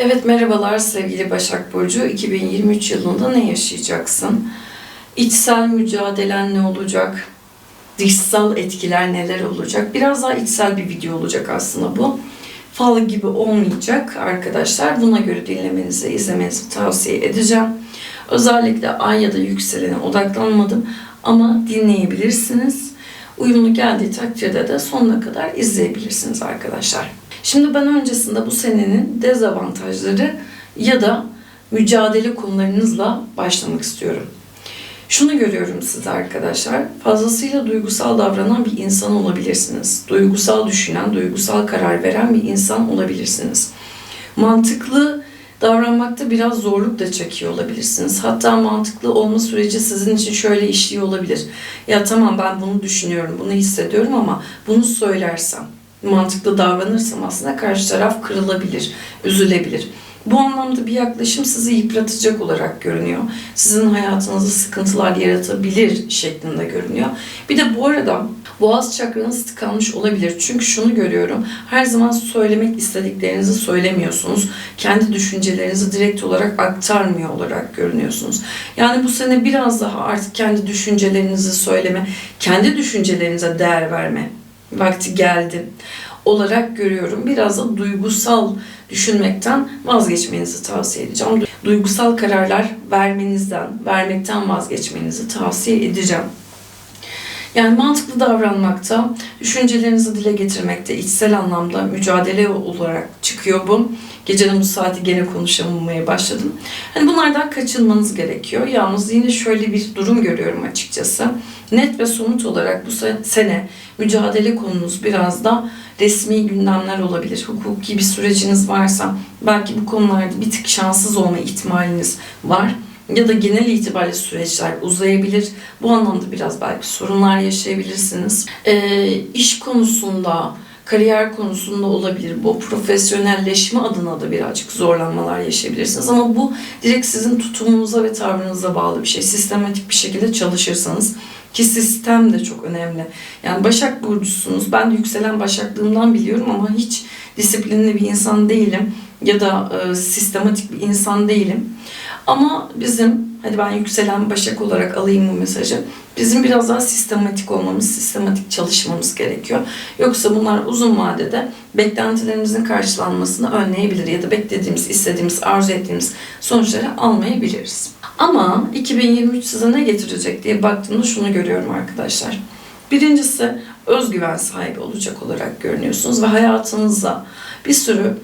Evet merhabalar sevgili Başak Burcu. 2023 yılında ne yaşayacaksın? İçsel mücadelen ne olacak? Dışsal etkiler neler olacak? Biraz daha içsel bir video olacak aslında bu. Fal gibi olmayacak arkadaşlar. Buna göre dinlemenizi, izlemenizi tavsiye edeceğim. Özellikle ay ya da yükselene odaklanmadım ama dinleyebilirsiniz. Uyumlu geldiği takdirde de sonuna kadar izleyebilirsiniz arkadaşlar. Şimdi ben öncesinde bu senenin dezavantajları ya da mücadele konularınızla başlamak istiyorum. Şunu görüyorum size arkadaşlar. Fazlasıyla duygusal davranan bir insan olabilirsiniz. Duygusal düşünen, duygusal karar veren bir insan olabilirsiniz. Mantıklı davranmakta biraz zorluk da çekiyor olabilirsiniz. Hatta mantıklı olma süreci sizin için şöyle işliyor olabilir. Ya tamam ben bunu düşünüyorum, bunu hissediyorum ama bunu söylersem, mantıklı davranırsam aslında karşı taraf kırılabilir, üzülebilir. Bu anlamda bir yaklaşım sizi yıpratacak olarak görünüyor. Sizin hayatınızda sıkıntılar yaratabilir şeklinde görünüyor. Bir de bu arada boğaz çakranız tıkanmış olabilir. Çünkü şunu görüyorum. Her zaman söylemek istediklerinizi söylemiyorsunuz. Kendi düşüncelerinizi direkt olarak aktarmıyor olarak görünüyorsunuz. Yani bu sene biraz daha artık kendi düşüncelerinizi söyleme, kendi düşüncelerinize değer verme vakti geldi olarak görüyorum. Biraz da duygusal düşünmekten vazgeçmenizi tavsiye edeceğim. Duygusal kararlar vermenizden, vermekten vazgeçmenizi tavsiye edeceğim. Yani mantıklı davranmakta, düşüncelerinizi dile getirmekte, içsel anlamda mücadele olarak çıkıyor bu. Gecenin bu saati gene konuşamamaya başladım. Hani bunlardan kaçınmanız gerekiyor. Yalnız yine şöyle bir durum görüyorum açıkçası. Net ve somut olarak bu sene mücadele konunuz biraz da resmi gündemler olabilir. Hukuki bir süreciniz varsa belki bu konularda bir tık şanssız olma ihtimaliniz var ya da genel itibariyle süreçler uzayabilir. Bu anlamda biraz belki sorunlar yaşayabilirsiniz. Ee, iş konusunda, kariyer konusunda olabilir. Bu profesyonelleşme adına da birazcık zorlanmalar yaşayabilirsiniz. Ama bu direkt sizin tutumunuza ve tavrınıza bağlı bir şey. Sistematik bir şekilde çalışırsanız ki sistem de çok önemli. Yani Başak Burcusunuz. Ben de yükselen Başaklığımdan biliyorum ama hiç disiplinli bir insan değilim. Ya da e, sistematik bir insan değilim. Ama bizim, hadi ben yükselen Başak olarak alayım bu mesajı. Bizim biraz daha sistematik olmamız, sistematik çalışmamız gerekiyor. Yoksa bunlar uzun vadede beklentilerimizin karşılanmasını önleyebilir ya da beklediğimiz, istediğimiz, arzu ettiğimiz sonuçları almayabiliriz. Ama 2023 size ne getirecek diye baktığımda şunu görüyorum arkadaşlar. Birincisi özgüven sahibi olacak olarak görünüyorsunuz ve hayatınızda bir sürü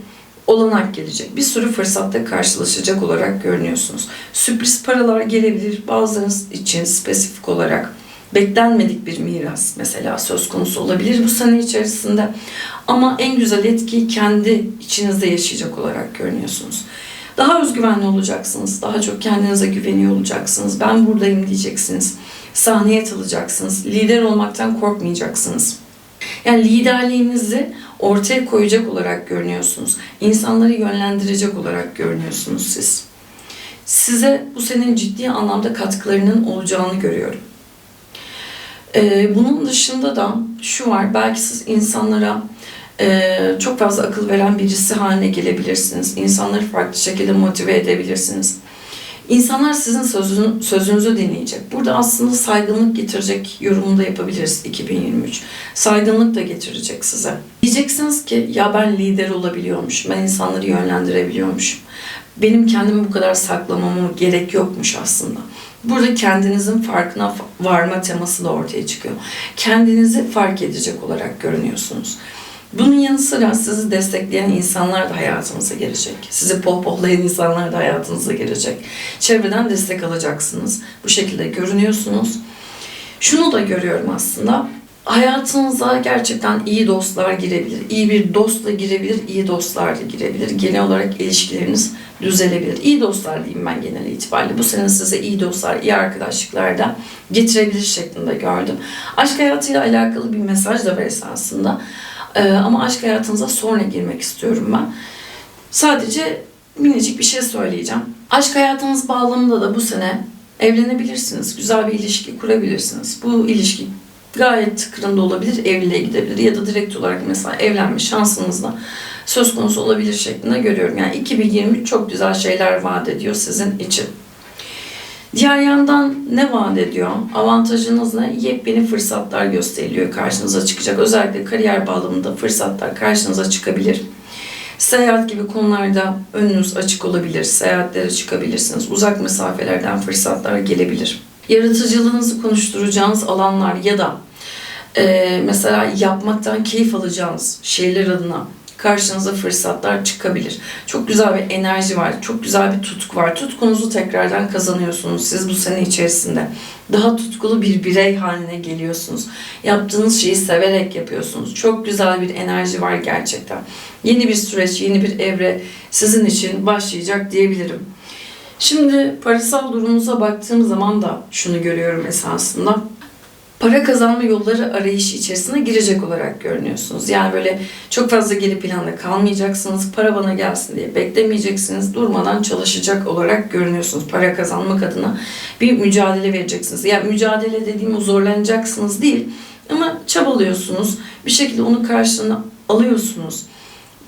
olanak gelecek. Bir sürü fırsatta karşılaşacak olarak görünüyorsunuz. Sürpriz paralar gelebilir bazılarınız için spesifik olarak. Beklenmedik bir miras mesela söz konusu olabilir bu sene içerisinde. Ama en güzel etkiyi kendi içinizde yaşayacak olarak görünüyorsunuz. Daha özgüvenli olacaksınız. Daha çok kendinize güveniyor olacaksınız. Ben buradayım diyeceksiniz. Sahneye atılacaksınız. Lider olmaktan korkmayacaksınız. Yani liderliğinizi ortaya koyacak olarak görünüyorsunuz. İnsanları yönlendirecek olarak görünüyorsunuz siz. Size bu senin ciddi anlamda katkılarının olacağını görüyorum. Ee, bunun dışında da şu var, belki siz insanlara e, çok fazla akıl veren birisi haline gelebilirsiniz. İnsanları farklı şekilde motive edebilirsiniz. İnsanlar sizin sözün, sözünüzü dinleyecek. Burada aslında saygınlık getirecek yorumunu da yapabiliriz 2023. Saygınlık da getirecek size. Diyeceksiniz ki ya ben lider olabiliyormuş, ben insanları yönlendirebiliyormuşum. Benim kendimi bu kadar saklamama gerek yokmuş aslında. Burada kendinizin farkına varma teması da ortaya çıkıyor. Kendinizi fark edecek olarak görünüyorsunuz. Bunun yanı sıra sizi destekleyen insanlar da hayatınıza gelecek. Sizi pohpohlayan insanlar da hayatınıza gelecek. Çevreden destek alacaksınız. Bu şekilde görünüyorsunuz. Şunu da görüyorum aslında. Hayatınıza gerçekten iyi dostlar girebilir. İyi bir dostla girebilir, iyi dostlar da girebilir. Genel olarak ilişkileriniz düzelebilir. İyi dostlar diyeyim ben genel itibariyle. Bu sene size iyi dostlar, iyi arkadaşlıklar da getirebilir şeklinde gördüm. Aşk hayatıyla alakalı bir mesaj da var esasında. Ee, ama aşk hayatınıza sonra girmek istiyorum ben. Sadece minicik bir şey söyleyeceğim. Aşk hayatınız bağlamında da bu sene evlenebilirsiniz. Güzel bir ilişki kurabilirsiniz. Bu ilişki gayet tıkırında olabilir, evliliğe gidebilir ya da direkt olarak mesela evlenme şansınız da söz konusu olabilir şeklinde görüyorum. Yani 2023 çok güzel şeyler vaat ediyor sizin için. Diğer yandan ne vaat ediyor? Avantajınız ne? Yepyeni fırsatlar gösteriliyor karşınıza çıkacak. Özellikle kariyer bağlamında fırsatlar karşınıza çıkabilir. Seyahat gibi konularda önünüz açık olabilir. Seyahatlere çıkabilirsiniz. Uzak mesafelerden fırsatlar gelebilir. Yaratıcılığınızı konuşturacağınız alanlar ya da e, mesela yapmaktan keyif alacağınız şeyler adına karşınıza fırsatlar çıkabilir. Çok güzel bir enerji var. Çok güzel bir tutku var. Tutkunuzu tekrardan kazanıyorsunuz siz bu sene içerisinde. Daha tutkulu bir birey haline geliyorsunuz. Yaptığınız şeyi severek yapıyorsunuz. Çok güzel bir enerji var gerçekten. Yeni bir süreç, yeni bir evre sizin için başlayacak diyebilirim. Şimdi parasal durumunuza baktığım zaman da şunu görüyorum esasında para kazanma yolları arayışı içerisine girecek olarak görünüyorsunuz. Yani böyle çok fazla geri planda kalmayacaksınız. Para bana gelsin diye beklemeyeceksiniz. Durmadan çalışacak olarak görünüyorsunuz. Para kazanmak adına bir mücadele vereceksiniz. Yani mücadele dediğim zorlanacaksınız değil. Ama çabalıyorsunuz. Bir şekilde onun karşılığını alıyorsunuz.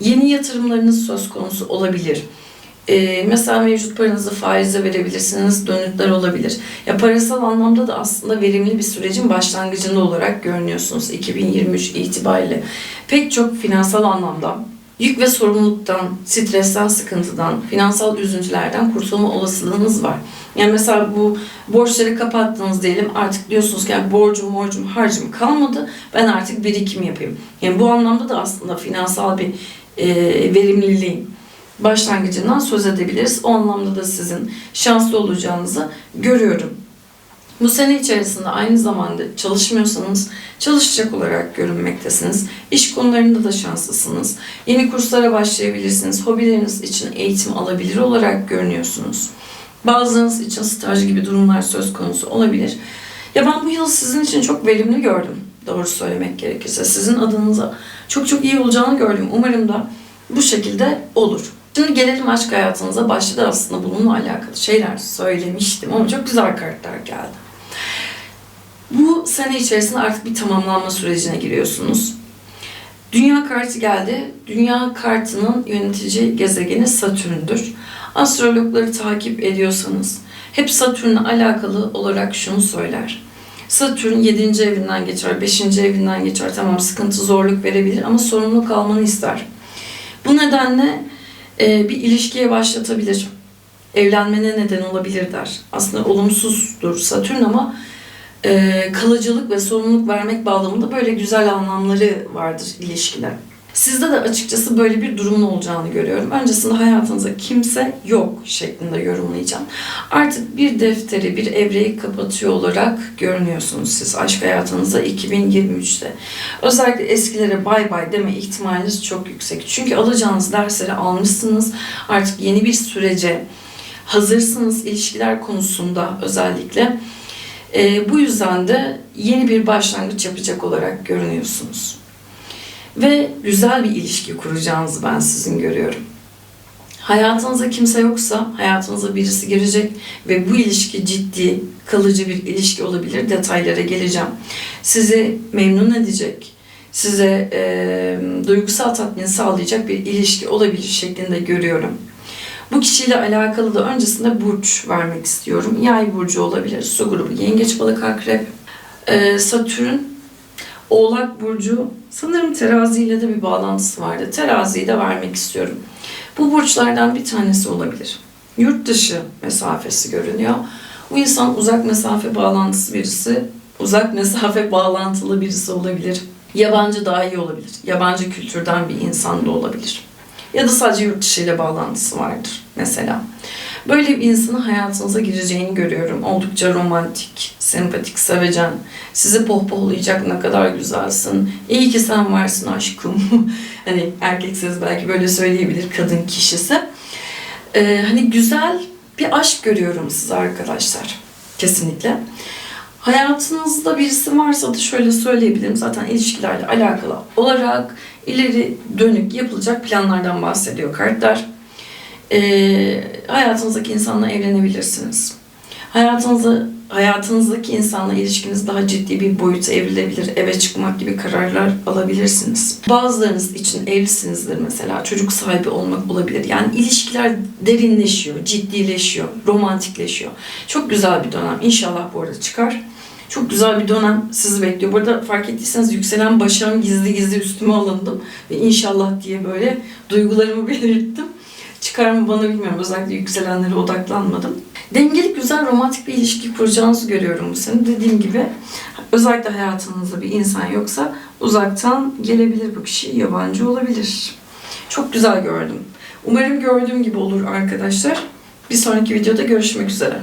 Yeni yatırımlarınız söz konusu olabilir. Ee, mesela mevcut paranızı faize verebilirsiniz, dönütler olabilir. Ya parasal anlamda da aslında verimli bir sürecin başlangıcında olarak görünüyorsunuz 2023 itibariyle. Pek çok finansal anlamda yük ve sorumluluktan, stresten, sıkıntıdan, finansal üzüntülerden kurtulma olasılığınız var. Yani mesela bu borçları kapattınız diyelim artık diyorsunuz ki yani borcum, borcum, harcım kalmadı. Ben artık birikim yapayım. Yani bu anlamda da aslında finansal bir e, verimliliğin başlangıcından söz edebiliriz. O anlamda da sizin şanslı olacağınızı görüyorum. Bu sene içerisinde aynı zamanda çalışmıyorsanız çalışacak olarak görünmektesiniz. İş konularında da şanslısınız. Yeni kurslara başlayabilirsiniz. Hobileriniz için eğitim alabilir olarak görünüyorsunuz. Bazılarınız için staj gibi durumlar söz konusu olabilir. Ya ben bu yıl sizin için çok verimli gördüm. Doğru söylemek gerekirse. Sizin adınıza çok çok iyi olacağını gördüm. Umarım da bu şekilde olur. Şimdi gelelim aşk hayatınıza. Başta da aslında bununla alakalı şeyler söylemiştim ama çok güzel kartlar geldi. Bu sene içerisinde artık bir tamamlanma sürecine giriyorsunuz. Dünya kartı geldi. Dünya kartının yönetici gezegeni Satürn'dür. Astrologları takip ediyorsanız hep Satürn'le alakalı olarak şunu söyler. Satürn 7. evinden geçer, 5. evinden geçer. Tamam sıkıntı, zorluk verebilir ama sorumluluk almanı ister. Bu nedenle e, bir ilişkiye başlatabilir. Evlenmene neden olabilir der. Aslında olumsuzdur Satürn ama e, kalıcılık ve sorumluluk vermek bağlamında böyle güzel anlamları vardır ilişkiler. Sizde de açıkçası böyle bir durumun olacağını görüyorum. Öncesinde hayatınızda kimse yok şeklinde yorumlayacağım. Artık bir defteri, bir evreyi kapatıyor olarak görünüyorsunuz siz aşk hayatınızda 2023'te. Özellikle eskilere bay bay deme ihtimaliniz çok yüksek. Çünkü alacağınız dersleri almışsınız. Artık yeni bir sürece hazırsınız ilişkiler konusunda özellikle. E, bu yüzden de yeni bir başlangıç yapacak olarak görünüyorsunuz. Ve güzel bir ilişki kuracağınızı ben sizin görüyorum. Hayatınızda kimse yoksa hayatınıza birisi girecek ve bu ilişki ciddi, kalıcı bir ilişki olabilir. Detaylara geleceğim. Sizi memnun edecek, size e, duygusal tatmin sağlayacak bir ilişki olabilir şeklinde görüyorum. Bu kişiyle alakalı da öncesinde burç vermek istiyorum. Yay burcu olabilir, su grubu, yengeç, balık, akrep, e, satürn, oğlak burcu. Sanırım terazi ile de bir bağlantısı vardı. Teraziyi de vermek istiyorum. Bu burçlardan bir tanesi olabilir. Yurt dışı mesafesi görünüyor. Bu insan uzak mesafe bağlantısı birisi, uzak mesafe bağlantılı birisi olabilir. Yabancı daha iyi olabilir. Yabancı kültürden bir insan da olabilir. Ya da sadece yurt dışı ile bağlantısı vardır mesela. Böyle bir insanın hayatınıza gireceğini görüyorum. Oldukça romantik, sempatik, sevecen. Sizi pohpohlayacak ne kadar güzelsin. İyi ki sen varsın aşkım. hani erkekseniz belki böyle söyleyebilir kadın kişisi. Ee, hani güzel bir aşk görüyorum size arkadaşlar. Kesinlikle. Hayatınızda birisi varsa da şöyle söyleyebilirim. Zaten ilişkilerle alakalı olarak ileri dönük yapılacak planlardan bahsediyor kartlar. Ee, hayatınızdaki insanla evlenebilirsiniz. Hayatınızda hayatınızdaki insanla ilişkiniz daha ciddi bir boyuta evrilebilir. Eve çıkmak gibi kararlar alabilirsiniz. Bazılarınız için evlisinizdir mesela. Çocuk sahibi olmak olabilir. Yani ilişkiler derinleşiyor, ciddileşiyor, romantikleşiyor. Çok güzel bir dönem. İnşallah bu arada çıkar. Çok güzel bir dönem sizi bekliyor. Bu arada fark ettiyseniz yükselen başağım gizli gizli üstüme alındım. Ve inşallah diye böyle duygularımı belirttim. Çıkar mı bana bilmiyorum. Özellikle yükselenlere odaklanmadım. Dengeli, güzel, romantik bir ilişki kuracağınızı görüyorum bu sene. Dediğim gibi özellikle hayatınızda bir insan yoksa uzaktan gelebilir bu kişi, yabancı olabilir. Çok güzel gördüm. Umarım gördüğüm gibi olur arkadaşlar. Bir sonraki videoda görüşmek üzere.